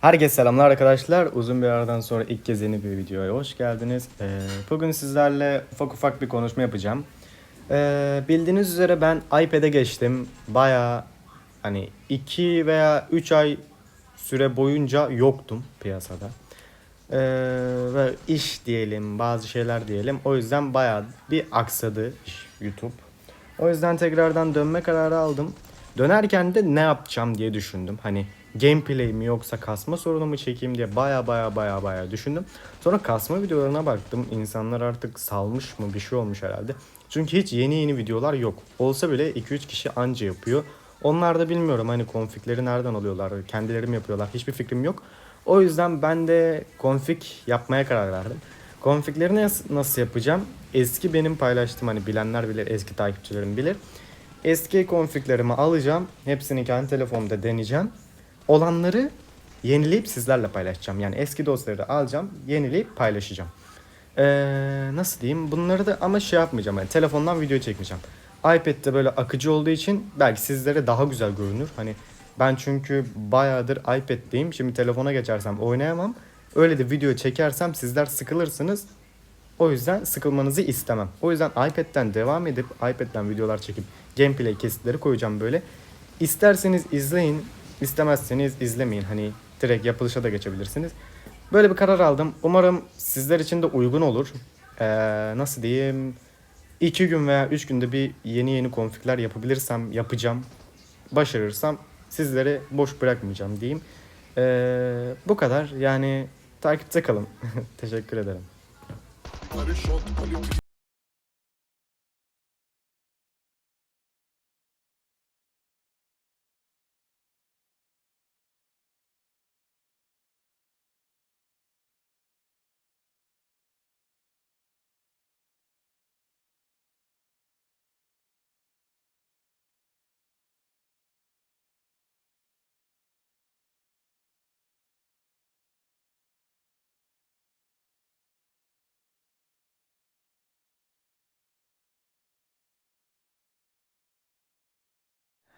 Herkese selamlar arkadaşlar. Uzun bir aradan sonra ilk kez yeni bir videoya hoş geldiniz. Ee, bugün sizlerle ufak ufak bir konuşma yapacağım. Ee, bildiğiniz üzere ben iPad'e geçtim. Baya hani 2 veya 3 ay süre boyunca yoktum piyasada. Ee, ve iş diyelim, bazı şeyler diyelim. O yüzden baya bir aksadı YouTube. O yüzden tekrardan dönme kararı aldım. Dönerken de ne yapacağım diye düşündüm. Hani gameplay mi yoksa kasma sorunu mu çekeyim diye baya baya baya baya düşündüm. Sonra kasma videolarına baktım. İnsanlar artık salmış mı bir şey olmuş herhalde. Çünkü hiç yeni yeni videolar yok. Olsa bile 2-3 kişi anca yapıyor. Onlar da bilmiyorum hani konfigleri nereden alıyorlar, kendileri mi yapıyorlar hiçbir fikrim yok. O yüzden ben de config yapmaya karar verdim. Configleri nas- nasıl yapacağım? Eski benim paylaştığım hani bilenler bilir, eski takipçilerim bilir. Eski configlerimi alacağım. Hepsini kendi telefonumda deneyeceğim. Olanları yenileyip sizlerle paylaşacağım. Yani eski dosyaları alacağım, yenileyip paylaşacağım. Ee, nasıl diyeyim? Bunları da ama şey yapmayacağım. Yani telefondan video çekmeyeceğim. iPad'de böyle akıcı olduğu için belki sizlere daha güzel görünür. Hani ben çünkü bayağıdır iPad'deyim. Şimdi telefona geçersem oynayamam. Öyle de video çekersem sizler sıkılırsınız. O yüzden sıkılmanızı istemem. O yüzden iPad'den devam edip iPad'den videolar çekip gameplay kesitleri koyacağım böyle. İsterseniz izleyin, istemezseniz izlemeyin. Hani direkt yapılışa da geçebilirsiniz. Böyle bir karar aldım. Umarım sizler için de uygun olur. Ee, nasıl diyeyim? 2 gün veya 3 günde bir yeni yeni konfigler yapabilirsem yapacağım. Başarırsam sizleri boş bırakmayacağım diyeyim. Ee, bu kadar. Yani takipte kalın. Teşekkür ederim. Clarechoto, colibri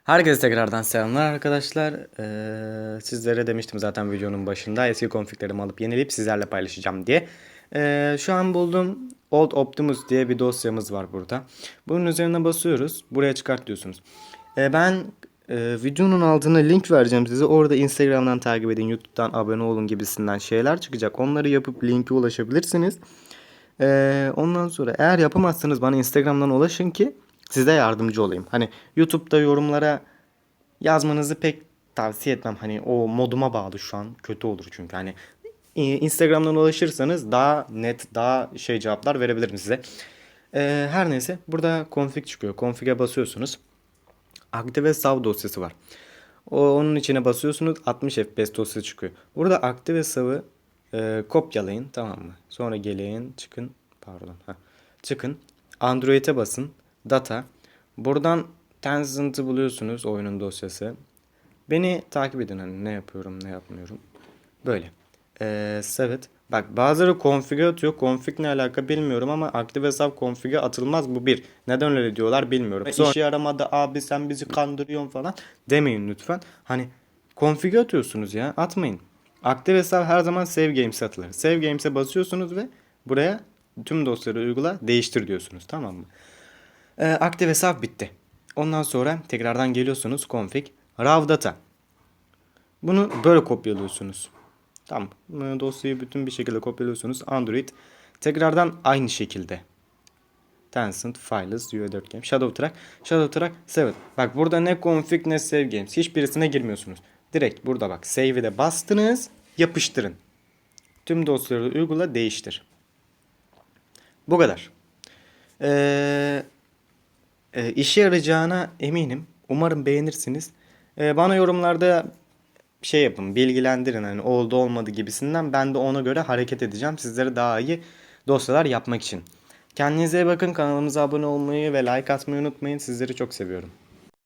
Herkese tekrardan selamlar arkadaşlar. Ee, sizlere demiştim zaten videonun başında eski konfiglerimi alıp yenileyip sizlerle paylaşacağım diye. Ee, şu an buldum Old Optimus diye bir dosyamız var burada. Bunun üzerine basıyoruz. Buraya çıkart diyorsunuz. Ee, ben e, videonun altına link vereceğim size. Orada Instagram'dan takip edin, YouTube'dan abone olun gibisinden şeyler çıkacak. Onları yapıp linke ulaşabilirsiniz. Ee, ondan sonra eğer yapamazsanız bana Instagram'dan ulaşın ki size yardımcı olayım. Hani YouTube'da yorumlara yazmanızı pek tavsiye etmem. Hani o moduma bağlı şu an. Kötü olur çünkü. Hani Instagram'dan ulaşırsanız daha net, daha şey cevaplar verebilirim size. Ee, her neyse burada config çıkıyor. Config'e basıyorsunuz. Active Sav dosyası var. O, onun içine basıyorsunuz 60 FPS dosyası çıkıyor. Burada Active Sav'ı e, kopyalayın tamam mı? Sonra gelin çıkın pardon. Heh. Çıkın Android'e basın data. Buradan Tencent'ı buluyorsunuz oyunun dosyası. Beni takip edin hani ne yapıyorum ne yapmıyorum. Böyle. Ee, save it. Bak bazıları config'e atıyor. Config ne alaka bilmiyorum ama aktif hesap config'e atılmaz bu bir. Neden öyle diyorlar bilmiyorum. Sonra... İşe yaramadı abi sen bizi kandırıyorsun falan demeyin lütfen. Hani config'e atıyorsunuz ya atmayın. Aktif hesap her zaman save games'e atılır. Save games'e basıyorsunuz ve buraya tüm dosyaları uygula değiştir diyorsunuz tamam mı? Ee, aktif hesap bitti. Ondan sonra tekrardan geliyorsunuz config raw data. Bunu böyle kopyalıyorsunuz. Tamam. Ee, Dosyayı bütün bir şekilde kopyalıyorsunuz. Android tekrardan aynı şekilde. Tencent, Files, UE4 Game, Shadow Track, Shadow Track, Save. Bak burada ne config ne save games. Hiçbirisine girmiyorsunuz. Direkt burada bak save'i de bastınız, yapıştırın. Tüm dosyaları uygula, değiştir. Bu kadar. Ee, e, işe yarayacağına eminim. Umarım beğenirsiniz. E, bana yorumlarda şey yapın, bilgilendirin hani oldu olmadı gibisinden. Ben de ona göre hareket edeceğim. Sizlere daha iyi dosyalar yapmak için. Kendinize bakın. Kanalımıza abone olmayı ve like atmayı unutmayın. Sizleri çok seviyorum.